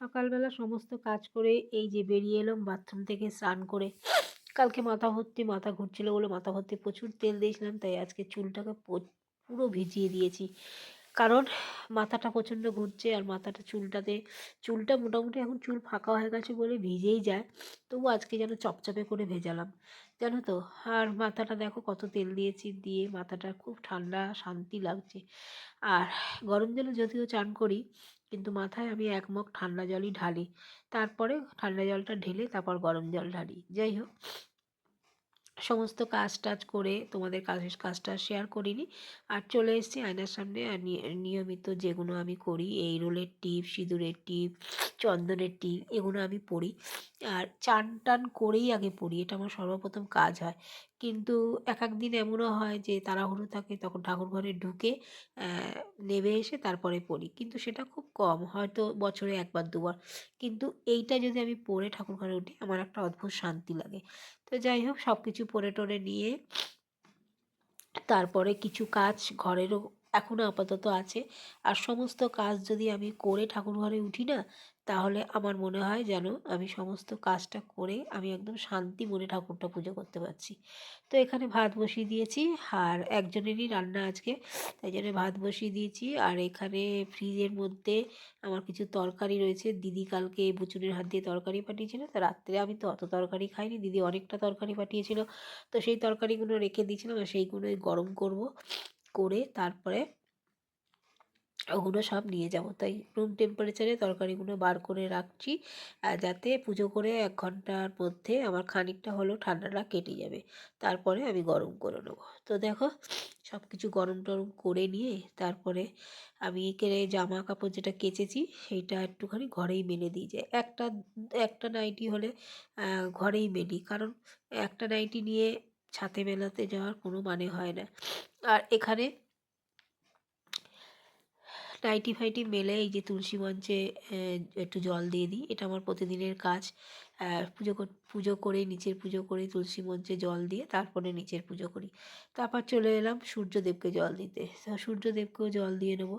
সকালবেলা সমস্ত কাজ করে এই যে বেরিয়ে এলাম বাথরুম থেকে স্নান করে। কালকে মাথা ভর্তি, মাথা ঘুরছিল বলে মাথা ভর্তি প্রচুর তেল দিয়েছিলাম, তাই আজকে চুলটাকে পুরো ভিজিয়ে দিয়েছি। কারণ মাথাটা প্রচণ্ড ঘুরছে আর মাথাটা চুলটাতে, চুলটা মোটামুটি এখন চুল ফাঁকা হয়ে গেছে বলে ভিজেই যায়। তবু আজকে যেন চপচপে করে ভেজালাম। জানো তো? আর মাথাটা দেখো কত তেল দিয়েছি দিয়ে মাথাটা খুব ঠান্ডা, শান্তি লাগছে। আর গরম জলে যদিও চান করি, কিন্তু মাথায় আমি এক মগ ঠান্ডা জলই ঢালি। তারপরে ঠান্ডা জলটা ঢেলে তারপর গরম জল ঢালি। যাই হোক সমস্ত কাজ টাজ করে তোমাদের কাজের কাজটা শেয়ার করিনি। আর চলে এসেছি আয়নার সামনে। আর নিয়মিত যেগুলো আমি করি, এই রোলের টিপ, সিঁদুরের টিপ, চন্দনের টিপ, এগুলো আমি পড়ি। আর চান টান করেই আগে পড়ি। এটা আমার সর্বপ্রথম কাজ হয়। কিন্তু এক এক দিন এমনও হয় যে তাড়াহুড়ো থাকে তখন ঠাকুর ঘরে ঢুকে নেমে এসে তারপরে পড়ি। কিন্তু সেটা খুব কম, হয়তো বছরে একবার, দুবার। কিন্তু এইটা যদি আমি পড়ে ঠাকুর ঘরে উঠি, আমার একটা অদ্ভুত শান্তি লাগে। তো যাই হোক সব কিছু পরে টরে নিয়ে তারপরে কিছু কাজ ঘরেরও এখনও আপাতত আছে। আর সমস্ত কাজ যদি আমি করে ঠাকুর ঘরে উঠি না তাহলে আমার মনে হয় যেন আমি সমস্ত কাজটা করে আমি একদম শান্তি মনে ঠাকুরটা পুজো করতে পারছি। তো এখানে ভাত বসিয়ে দিয়েছি আর একজনেরই রান্না আজকে, তাই জন্য ভাত বসিয়ে দিয়েছি। আর এখানে ফ্রিজের মধ্যে আমার কিছু তরকারি রয়েছে। দিদি কালকে বুচুনের হাত দিয়ে তরকারি পাঠিয়েছিল, তো রাত্রে আমি তো অত তরকারি খাইনি। দিদি অনেকটা তরকারি পাঠিয়েছিল, তো সেই তরকারিগুলো রেখে দিয়েছিলাম, আর সেইগুলোই গরম করব করে তারপরে ওগুলো সব নিয়ে যাব। তাই রুম টেম্পারেচারে তরকারিগুলো বার করে রাখছি যাতে পুজো করে এক ঘণ্টার মধ্যে আমার খানিকটা হলেও ঠান্ডাটা কেটে যাবে। তারপরে আমি গরম করে নেব। তো দেখো সব কিছু গরম টরম করে নিয়ে তারপরে আমি এখানে জামা কাপড় যেটা কেচেছি, সেইটা একটুখানি ঘরেই মেলে দিয়ে যাই একটা একটা নাইটি হলে ঘরেই মেলি। কারণ একটা নাইটি নিয়ে ছাতে মেলাতে যাওয়ার কোনো মানে হয় না। আর এখানে নাইটি ফাইটি মেলে এই যে তুলসী মঞ্চে একটু জল দিয়ে দিই। এটা আমার প্রতিদিনের কাজ। পুজো কর পুজো করে নিচের পুজো করে, তুলসী মঞ্চে জল দিয়ে তারপরে নিচের পুজো করি। তারপর চলে এলাম সূর্যদেবকে জল দিতে। সূর্যদেবকেও জল দিয়ে নেব।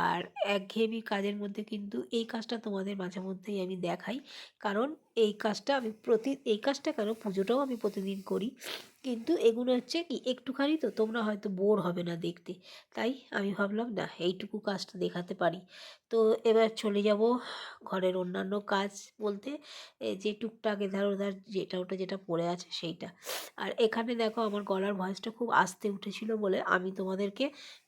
আর একঘেয়েমি কাজের মধ্যে কিন্তু এই কাজটা তোমাদের মাঝে মধ্যেই আমি দেখাই। কারণ এই কাজটা আমি প্রতি, এই কাজটা কেন? পুজোটাও আমি প্রতিদিন করি। কিন্তু এগুলো হচ্ছে কি, একটুখানি তো তোমরা হয়তো বোর হবে না দেখতে। তাই আমি ভাবলাম, না, এইটুকু কাজটা দেখাতে পারি। তো এবার চলে যাব ঘরের অন্যান্য কাজ বলতে যে টুকটাকে এধার ওধার যেটা ওটা যেটা পড়ে আছে সেইটা। আর এখানে দেখো আমার গলার ভয়েসটা খুব আস্তে উঠেছিল বলে আমি তোমাদেরকে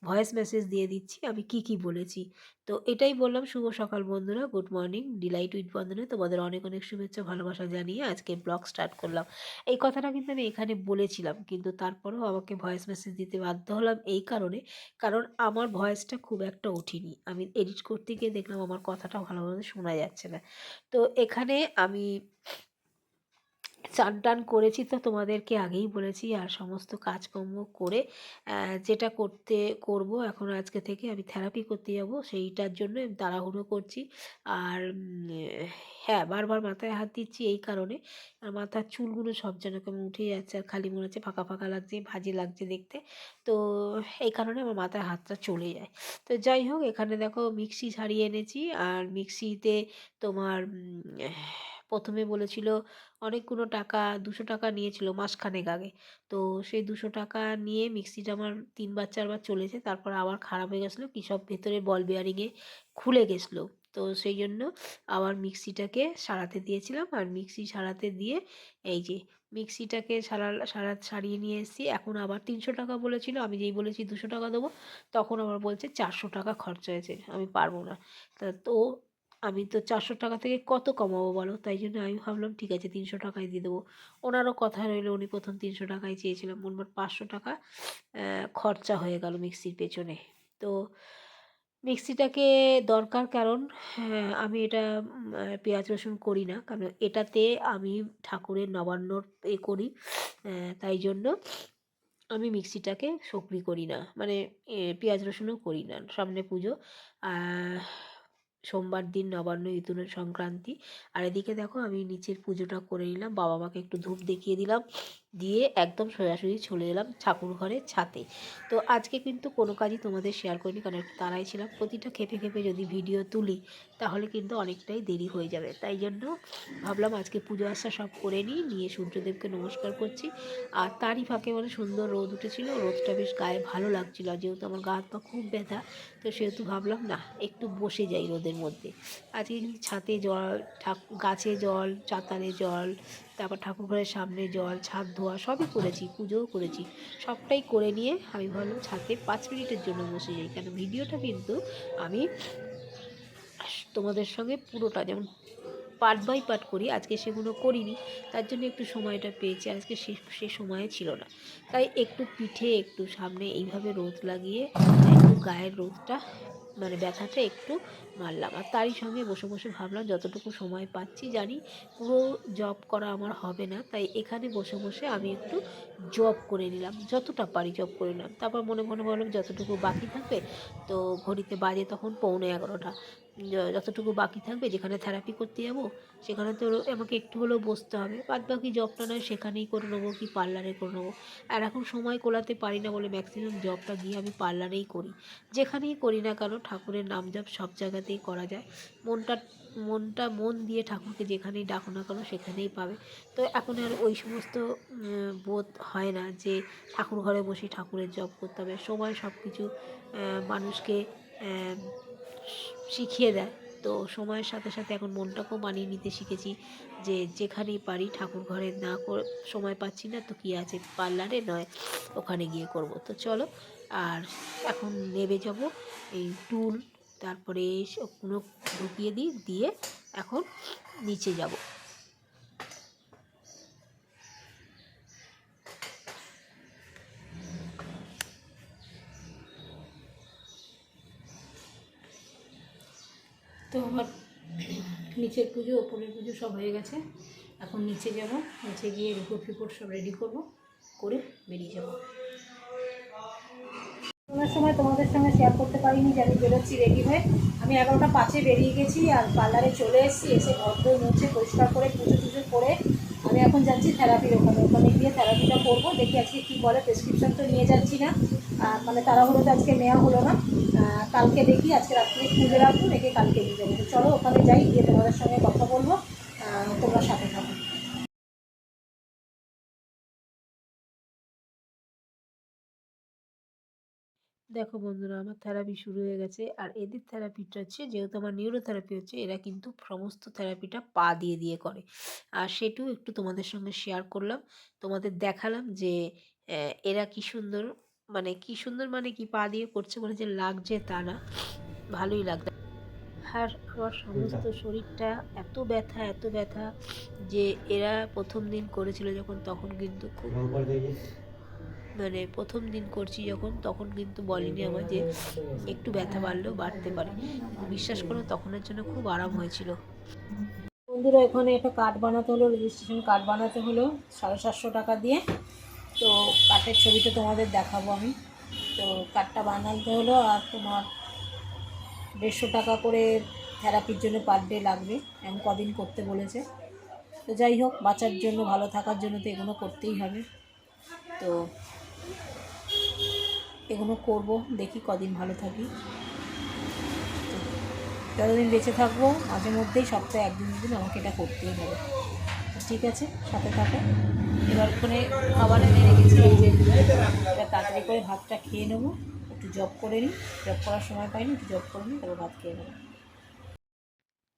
ভয়েস মেসেজ দিয়ে দিচ্ছি, আমি কি কি বলেছি। তো এটাই বললাম, শুভ সকাল বন্ধুরা গুড মর্নিং ডিলাইট উইথ বন্ধনে তোমাদের অনেক অনেক শুভেচ্ছা, ভালোবাসা জানিয়ে আজকে ব্লগ স্টার্ট করলাম। এই কথাটা কিন্তু আমি এখানে বলেছিলাম, কিন্তু তারপরেও আমাকে ভয়েস মেসেজ দিতে বাধ্য হলাম এই কারণে, কারণ আমার ভয়েসটা খুব একটা ওঠেনি। আমি এডিট করতে গিয়ে দেখলাম আমার কথাটা ভালোভাবে শোনা যাচ্ছে না। তো এখানে আমি চান টান করেছি তো তোমাদেরকে আগেই বলেছি, আর সমস্ত কাজকর্ম করে যেটা করতে, করব এখন আজকে থেকে আমি থেরাপি করতে যাব, সেইটার জন্য আমি তাড়াহুড়ো করছি। আর হ্যাঁ বারবার মাথায় হাত দিচ্ছি এই কারণে, আর মাথার চুলগুলো সব যেন কেমন উঠে যাচ্ছে আর খালি মনে হচ্ছে ফাঁকা ফাঁকা লাগছে, ভাজি লাগছে দেখতে। তো এই কারণে আমার মাথায় হাতটা চলে যায়। তো যাই হোক, এখানে দেখো মিক্সি ছাড়িয়ে এনেছি, আর মিক্সিতে তোমার প্রথমে বলেছিল, অনেকগুলো টাকা, দুশো টাকা নিয়েছিল মাসখানেক আগে। তো সেই দুশো টাকা নিয়ে মিক্সিটা আমার তিনবার, চারবার চলেছে। তারপর আবার খারাপ হয়ে গেছিল, কী সব ভেতরে বল বেয়ারিংয়ে খুলে গেছিল। তো সেই জন্য আবার মিক্সিটাকে সারাতে দিয়েছিলাম। আর মিক্সি সারাতে দিয়ে এই যে মিক্সিটাকে সারা সারা, সারিয়ে নিয়ে এসেছি। এখন আবার তিনশো টাকা বলেছিল। আমি যেই বলেছি দুশো টাকা দেবো, তখন আবার বলছে চারশো টাকা খরচা হয়েছে। আমি পারব না। তা তো আমি তো চারশো টাকা থেকে কত কমাবো বলো? তাই জন্য আমি ভাবলাম ঠিক আছে তিনশো টাকায় দিয়ে দেবো। ওনারও কথা রইল উনি প্রথম তিনশো টাকায় চেয়েছিলাম মোটমাট পাঁচশো টাকা খরচা হয়ে গেল মিক্সির পেছনে। তো মিক্সিটাকে দরকার কারণ হ্যাঁ, আমি এটা পেঁয়াজ রসুন করি না। কারণ এটাতে আমি ঠাকুরের নবান্নর এ করি তাই জন্য আমি মিক্সিটাকে সক্রি করি না। মানে পেঁয়াজ রসুনও করি না সামনে পুজো। সোমবার দিন নবান্ন ইতুন সংক্রান্তি। আর এদিকে দেখো আমি নিচের পুজোটা করে নিলাম। বাবা মাকে একটু ধূপ দেখিয়ে দিলাম। দিয়ে একদম সোজাসুজি চলে এলাম ঠাকুর ঘরের ছাতে। তো আজকে কিন্তু কোনো কাজই তোমাদের শেয়ার করিনি, কারণ একটু তাড়াই ছিলাম। প্রতিটা খেপে খেপে যদি ভিডিও তুলি, তাহলে কিন্তু অনেকটাই দেরি হয়ে যাবে। তাই জন্য ভাবলাম আজকে পুজো আসা সব করে নিই, নিয়ে সূর্যদেবকে নমস্কার করছি। আর তারই ফাঁকে মানে সুন্দর রোদ উঠেছিল, রোদটা বেশ গায়ে ভালো লাগছিল। যেহেতু আমার গা হাত পা খুব ব্যথা, তো সেহেতু ভাবলাম, না, একটু বসে যাই রোদের মধ্যে। আজকে ছাতে জল, ঠাক- গাছে জল, চাতালে জল তারপর ঠাকুর ঘরের সামনে জল, ছাদ, ধোয়া সবই করেছি, পুজোও করেছি। সবটাই করে নিয়ে আমি ভাবলাম ছাদে পাঁচ মিনিটের জন্য বসে যাই। কেন ভিডিওটা কিন্তু আমি তোমাদের সঙ্গে পুরোটা যেমন পার্ট বাই পার্ট করি, আজকে সেগুলো করিনি, তার জন্য একটু সময়টা পেয়েছি, আজকে সে সে সময় ছিল না। তাই একটু পিঠে একটু সামনে এইভাবে রোদ লাগিয়ে একটু গায়ের রোদটা মানে ব্যথাটা একটু মারলাম। আর তারই সঙ্গে বসে বসে ভাবলাম, যতটুকু সময় পাচ্ছি জানি পুরো জব করা আমার হবে না। তাই এখানে বসে বসে আমি একটু জব করে নিলাম, যতটা পারি জব করে নিলাম। তারপর মনে মনে ভাবলাম, যতটুকু বাকি থাকবে তো ঘড়িতে বাজে তখন পৌনে এগারোটা। যতটুকু বাকি থাকবে, যেখানে থেরাপি করতে যাব, সেখানে তো আমাকে একটু হলেও বসতে হবে। বাদ বাকি জবটা নয়, সেখানেই করে নেব কি পার্লারে করে নেব। আর এখন সময় কোলাতে পারি না বলে ম্যাক্সিমাম জবটা গিয়ে আমি পার্লারেই করি। যেখানেই করি না কেন, ঠাকুরের নাম জপ সব জায়গাতেই করা যায়। মনটা মনটা মন দিয়ে ঠাকুরকে যেখানেই ডাকো না কেন, সেখানেই পাবে। তো এখন আর ওই সমস্ত বোধ হয় না যে ঠাকুর ঘরে বসে ঠাকুরের জব করতে হবে। সময় সব কিছু মানুষকে শিখিয়ে দেয়। তো সময়ের সাথে সাথে এখন মনটাকেও মানিয়ে নিতে শিখেছি যে যেখানেই পারি ঠাকুর ঘরে না করে, সময় পাচ্ছি না তো কী আছে পার্লারে নয় ওখানে গিয়ে করব। তো চলো, আর এখন নেবে যাব এই টুল, তারপরে কোনো ঢুকিয়ে দিই, দিয়ে এখন নিচে যাব তো আমার নিচের পুজো, ওপরের পুজো সব হয়ে গেছে। এখন নিচে যাব, নিচে গিয়ে রিপোর্ট ফিপোর্ট সব রেডি করব, করে বেরিয়ে যাব। কোনো সময় তোমাদের সঙ্গে শেয়ার করতে পারিনি যে আমি বেরোচ্ছি রেডি হয়ে। আমি এগারোটা পাঁচে বেরিয়ে গেছি আর পার্লারে চলে এসেছি, এসে ভদ্র মুছে পরিষ্কার করে পুজো টুজো করে আমি এখন যাচ্ছি থেরাপির ওখানে। ওখানে গিয়ে থেরাপিটা করব, দেখি আজকে কী বলে প্রেসক্রিপশন তো নিয়ে যাচ্ছি না। মানে তাড়াহুড়ো তো আজকে নেওয়া হলো না। কালকে দেখি, আজকে রাত্রে খুঁজে রাখব, রেখে কালকে যাব। তো চলো, ওখানে যাই, গিয়ে তোমাদের সঙ্গে কথা বলব তোমরা সাথে থাকো। দেখো বন্ধুরা, আমার থেরাপি শুরু হয়ে গেছে, আর এদের থেরাপিটা হচ্ছে, যেহেতু আমার নিউরোথেরাপি হচ্ছে, এরা কিন্তু সমস্ত থেরাপিটা পা দিয়ে দিয়ে করে। আর সেটাও একটু তোমাদের সঙ্গে শেয়ার করলাম, তোমাদের দেখালাম যে এরা কি সুন্দর মানে কি সুন্দর মানে কি পা দিয়ে করছে বলে যে লাগছে তা না। ভালোই লাগছে। আর আমার সমস্ত শরীরটা এত ব্যথা এত ব্যথা যে এরা প্রথম দিন করেছিল যখন তখন কিন্তু খুব মানে প্রথম দিন করছি যখন তখন কিন্তু বলেনি আমার যে একটু ব্যথা বাড়লেও বাড়তে পারে। বিশ্বাস করো তখনের জন্য খুব আরাম হয়েছিল। বন্ধুরা এখানে একটা কার্ড বানাতে হলো রেজিস্ট্রেশন কার্ড বানাতে হলো সাড়ে সাতশো টাকা দিয়ে। তো কাঠের ছবিটা তোমাদের দেখাবো আমি। তো কাঠটা বানাতে হলো আর তোমার দেড়শো টাকা করে থেরাপির জন্য পার ডে লাগবে। এমন কদিন করতে বলেছে। তো যাই হোক, বাঁচার জন্য, ভালো থাকার জন্য তো এগুলো করতেই হবে। তো এগুলো করব, দেখি কদিন ভালো থাকি। যতদিন বেঁচে থাকব, মাঝে মধ্যেই সপ্তাহে একদিন দুদিন আমাকে এটা করতেই হবে। ঠিক আছে, সাথে থাকো। এবার করে খাবার এনে রেখেছি, এই যে তাড়াতাড়ি করে ভাতটা খেয়ে নেব। একটু জব করে নিই, জব করার সময় পাইনি, একটু জব করে নিই, তারপর ভাত খেয়ে নেব।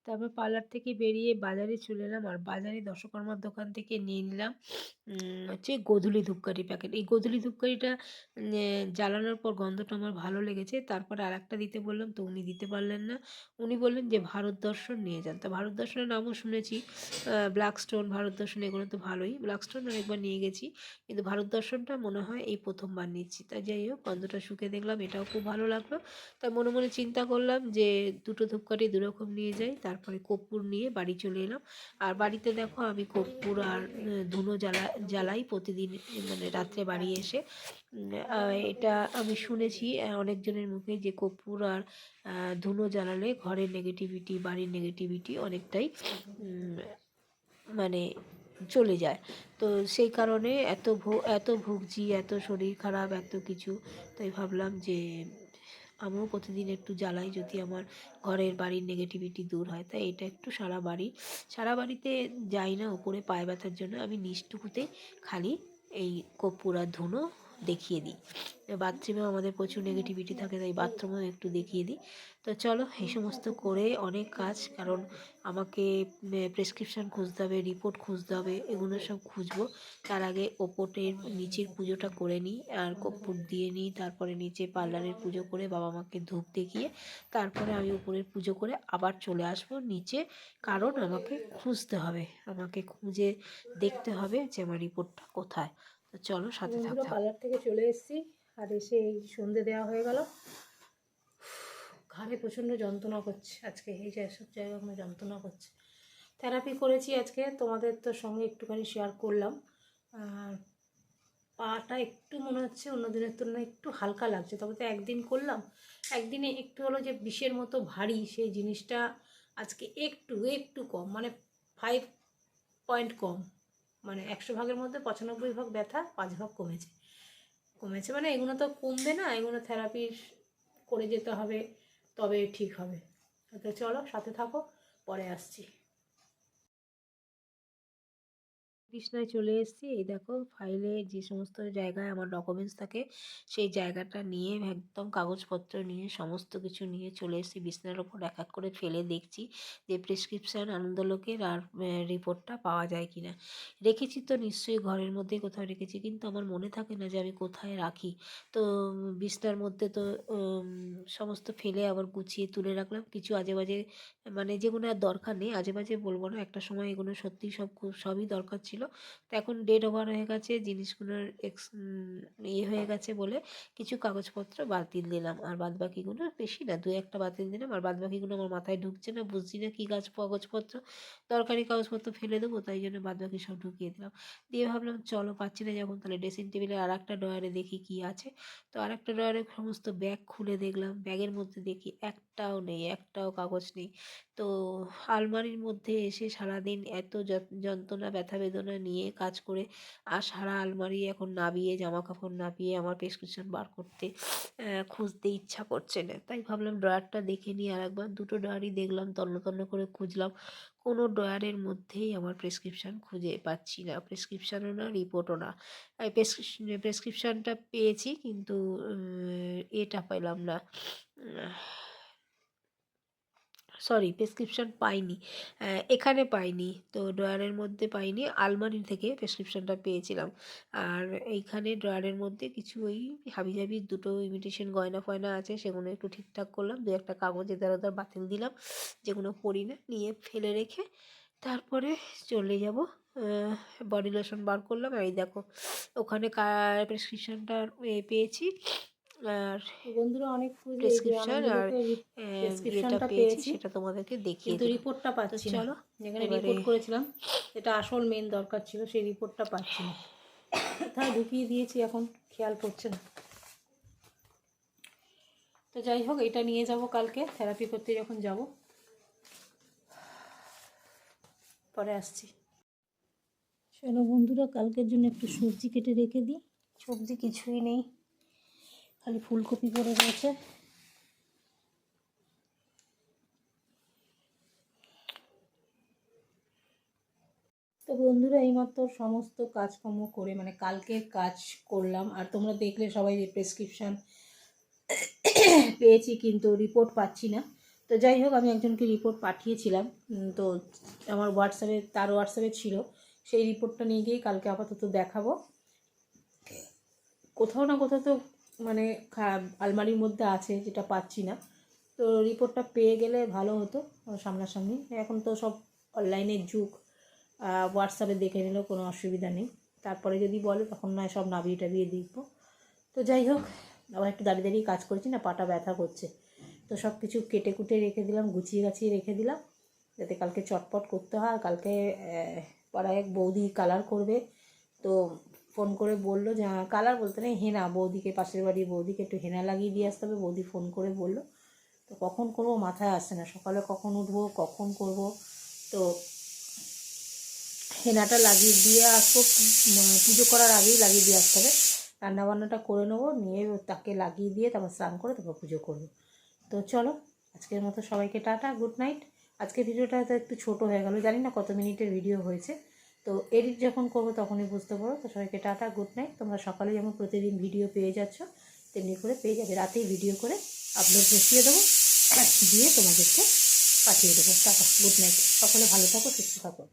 তারপর পার্লার থেকে বেরিয়ে বাজারে চলে এলাম আর বাজারে দশকর্মার দোকান থেকে নিয়ে নিলাম হচ্ছে গোধূলি ধূপকাঠি প্যাকেট এই গোধূলি ধূপকাঠিটা জ্বালানোর পর গন্ধটা আমার ভালো লেগেছে। তারপরে আর একটা দিতে বললাম, তো উনি দিতে পারলেন না। উনি বললেন যে, ভারত দর্শন নিয়ে যান। তো ভারত দর্শনের নামও শুনেছি ব্ল্যাক স্টোন ভারত দর্শন, এগুলো তো ভালোই। ব্ল্যাক স্টোন অনেকবার নিয়ে গেছি, কিন্তু ভারত দর্শনটা মনে হয় এই প্রথমবার নিচ্ছি। তাই যাই হোক, গন্ধটা শুকে দেখলাম, এটাও খুব ভালো লাগল। তাই মনে মনে চিন্তা করলাম যে, দুটো ধূপকাঠি দুরকম নিয়ে যাই তারপরে কর্পূর নিয়ে বাড়ি চলে এলাম। আর বাড়িতে দেখো আমি কর্পূর আর ধুনো জ্বালা, জ্বালাই প্রতিদিন মানে রাত্রে বাড়ি এসে। এটা আমি শুনেছি অনেকজনের মুখে যে কর্পূর আর ধুনো জ্বালালে ঘরের নেগেটিভিটি বাড়ির নেগেটিভিটি অনেকটাই মানে চলে যায়। তো সেই কারণে এত ভো এত ভুগছি, এত শরীর খারাপ, এত কিছু। তাই ভাবলাম যে আমিও প্রতিদিন একটু জ্বালাই যদি আমার ঘরের বাড়ির নেগেটিভিটি দূর হয়। তাই এটা একটু সারা বাড়ি, সারা বাড়িতে যাই না, উপরে পায়ে ব্যথার জন্য আমি নিচটুকুতে খালি এই কর্পূর আর ধুনো দেখিয়ে দিই। বাথরুমেও আমাদের প্রচুর নেগেটিভিটি থাকে, তাই বাথরুমেও একটু দেখিয়ে দিই। তো চলো, এই সমস্ত করে অনেক কাজ, কারণ আমাকে প্রেসক্রিপশান খুঁজতে হবে রিপোর্ট খুঁজতে হবে, এগুলো সব খুঁজবো। তার আগে ওপরের নিচের পুজোটা করে নিই, আর কর্পূর দিয়ে নিই, তারপরে নিচে পার্লারের পুজো করে বাবা মাকে ধূপ দেখিয়ে, তারপরে আমি উপরের পুজো করে আবার চলে আসব। নিচে কারণ আমাকে খুঁজতে হবে, আমাকে খুঁজে দেখতে হবে যে আমার রিপোর্টটা কোথায়। তো চলো সাথে হবে পার্লার থেকে চলে এসেছি আর এসে এই সন্ধে দেওয়া হয়ে গেল। ঘাড়ে প্রচণ্ড যন্ত্রণা করছে আজকে এই যে সব জায়গায় কোনো যন্ত্রণা করছে। থেরাপি করেছি আজকে তোমাদের তো সঙ্গে একটুখানি শেয়ার করলাম। আর পাটা একটু মনে হচ্ছে অন্য দিনের তুলনায় একটু হালকা লাগছে তবে তো একদিন করলাম। একদিনে একটু হলো যে বিষের মতো ভারী সেই জিনিসটা আজকে একটু একটু কম মানে ফাইভ পয়েন্ট কম। মানে একশো ভাগের মধ্যে পঁচানব্বই ভাগ ব্যথা, পাঁচ ভাগ কমেছে। কমেছে মানে এগুলো তো কমবে না, এগুলো থেরাপি করে যেতে হবে, তবে ঠিক হবে। তো চলো সাথে থাকো, পরে আসছি। কৃষ্ণায় চলে এসেছি। এই দেখো ফাইলে যে সমস্ত জায়গায় আমার ডকুমেন্টস থাকে, সেই জায়গাটা নিয়ে একদম কাগজপত্র নিয়ে, সমস্ত কিছু নিয়ে চলে এসেছি। বিছনার ওপর এক এক করে ফেলে দেখছি যে প্রেসক্রিপশান আনন্দলোকের আর রিপোর্টটা পাওয়া যায় কি না রেখেছি তো নিশ্চয়ই ঘরের মধ্যে কোথাও রেখেছি, কিন্তু আমার মনে থাকে না যে, আমি কোথায় রাখি। তো, বিছনার মধ্যে তো সমস্ত ফেলে আবার গুছিয়ে তুলে রাখলাম। কিছু আজে বাজে মানে যেগুলো আর দরকার নেই আজে বাজে বলব না, একটা সময় এগুলো সত্যি সব, খুব, সবই দরকার ছিল। তো এখন ডেট ওভার হয়ে গেছে, জিনিসগুলোর এক্স ইয়ে হয়ে গেছে বলে কিছু কাগজপত্র বাতিল দিলাম। আর বাদ বাকিগুলো বেশি না, দু একটা বাতিল দিলাম। আর বাদ বাকিগুলো আমার মাথায় ঢুকছে না, বুঝছি না কী গাছ কাগজপত্র, দরকারি কাগজপত্র ফেলে দেবো, তাই জন্য বাদ বাকি সব ঢুকিয়ে দিলাম। দিয়ে ভাবলাম, চলো পাচ্ছি না যখন, তাহলে ড্রেসিং টেবিলে আর একটা ড্রয়ারে দেখি কী আছে। তো আর একটা ড্রয়ারে সমস্ত ব্যাগ খুলে দেখলাম। ব্যাগের মধ্যে দেখি একটাও নেই, একটাও কাগজ নেই। তো আলমারির মধ্যে এসে সারাদিন এত যন্ত্রণা, ব্যথা বেদনা নিয়ে কাজ করে, আর সারা আলমারি এখন নাবিয়ে জামা কাপড় নাবিয়ে আমার প্রেসক্রিপশন বার করতে খুঁজতে ইচ্ছা করছে না। তাই ভাবলাম ড্রয়ারটা দেখে নিই আর একবার দুটো ড্রয়ারই দেখলাম, তন্ন তন্ন করে খুঁজলাম। কোনো ড্রয়ারের মধ্যেই আমার প্রেসক্রিপশান খুঁজে পাচ্ছি না। প্রেসক্রিপশানও না, রিপোর্টও না। প্রেসক্রিপশন প্রেসক্রিপশানটা পেয়েছি কিন্তু এটা পেলাম না। সরি প্রেসক্রিপশন পাইনি। এখানে পাইনি। তো ড্রয়ারের মধ্যে পাইনি। আলমারি থেকে প্রেসক্রিপশনটা পেয়েছিলাম। আর এইখানে ড্রয়ারের মধ্যে কিছু ওই হাবিজাবির দুটো ইমিটেশন গয়না ফয়না আছে, সেগুলো একটু ঠিকঠাক করলাম। দু একটা কাগজে এদার ওদার বাতিল দিলাম, যেগুলো পরি না, নিয়ে ফেলে রেখে তারপরে চলে যাব। বডি লোশন বার করলাম। এই দেখো, ওখানে প্রেসক্রিপশনটা পেয়েছি। আর বন্ধুরা অনেক খুঁজে প্রেসক্রিপশন আর যেটা পেয়েছি সেটা তোমাদেরকে দেখিয়ে কিন্তু রিপোর্টটা তো পাচ্ছি না। যেখানে রিপোর্ট করেছিলাম এটা আসল মেন দরকার ছিল সেই রিপোর্টটা পাচ্ছি না। কোথায় ঢুকিয়ে দিয়েছি এখন খেয়াল পড়ছে না। তো যাই হোক এটা নিয়ে যাব কালকে থেরাপি করতে যখন যাব। পরে আসছি। চলো বন্ধুরা কালকের জন্য একটু সবজি কেটে রেখে দিই। সবজি কিছুই নেই। খালি ফুলকপি পড়ে রয়েছে। তো বন্ধুরা, এইমাত্র সমস্ত কাজকর্ম করে মানে কালকের কাজ করলাম, আর তোমরা দেখলে সবাই প্রেসক্রিপশান পেয়েছি, কিন্তু রিপোর্ট পাচ্ছি না। তো যাই হোক, আমি একজনকে রিপোর্ট পাঠিয়েছিলাম তো আমার হোয়াটসঅ্যাপে তার হোয়াটসঅ্যাপে ছিল। সেই রিপোর্টটা নিয়ে গিয়েই কালকে আপাতত দেখাবো। কোথাও না কোথাও তো মানে আলমারির মধ্যে আছে, যেটা পাচ্ছি না। তো রিপোর্টটা পেয়ে গেলে ভালো হতো, সামনাসামনি। এখন তো সব অনলাইনের যুগ হোয়াটসঅ্যাপে দেখে নিলেও কোনো অসুবিধা নেই। তারপরে যদি বলে, তখন নয়, সব নাবিয়ে টাবিয়ে দেখব। তো যাই হোক, আবার একটু দাঁড়িয়ে দাঁড়িয়ে কাজ করছি না, পাটা ব্যথা করছে। তো সব কিছু কেটে কুটে রেখে দিলাম, গুছিয়ে গাছিয়ে রেখে দিলাম। যাতে কালকে চটপট করতে হয় কালকে পাড়ায় এক বৌদি কালার করবে। তো ফোন করে বলল যে কালার বলতে নেই, হেনা। বৌদিকে, পাশের বাড়ির বৌদিকে একটু হেনা লাগিয়ে দিয়ে আসতে হবে। বৌদি ফোন করে বলল, তো কখন করব? মাথায় আসছে না। সকালে কখন উঠবো? কখন করব? তো হেনাটা লাগিয়ে দিয়ে আসব পুজো করার আগেই লাগিয়ে দিয়ে আসতে হবে। রান্নাবান্নাটা করে নেব, নিয়ে তাকে লাগিয়ে দিয়ে তারপর স্নান করে তারপর পুজো করব। তো চলো, আজকের মতো সবাইকে টাটা, গুড নাইট। আজকে ভিডিওটা একটু ছোট হয়ে গেল, জানি না কত মিনিটের ভিডিও হয়েছে। তো এডিট যখন করব তখনই বুঝতে পারো। তো সবাইকে টাটা গুড নাইট তোমরা সকালে যেমন প্রতিদিন ভিডিও পেয়ে যাচ্ছ, তেমনি করে পেয়ে যাবে। রাতেই ভিডিও করে আপলোড বসিয়ে দেবো, দিয়ে তোমাদেরকে পাঠিয়ে দেবো। টাটা গুড নাইট সকলে ভালো থাকো, সুস্থ থাকো।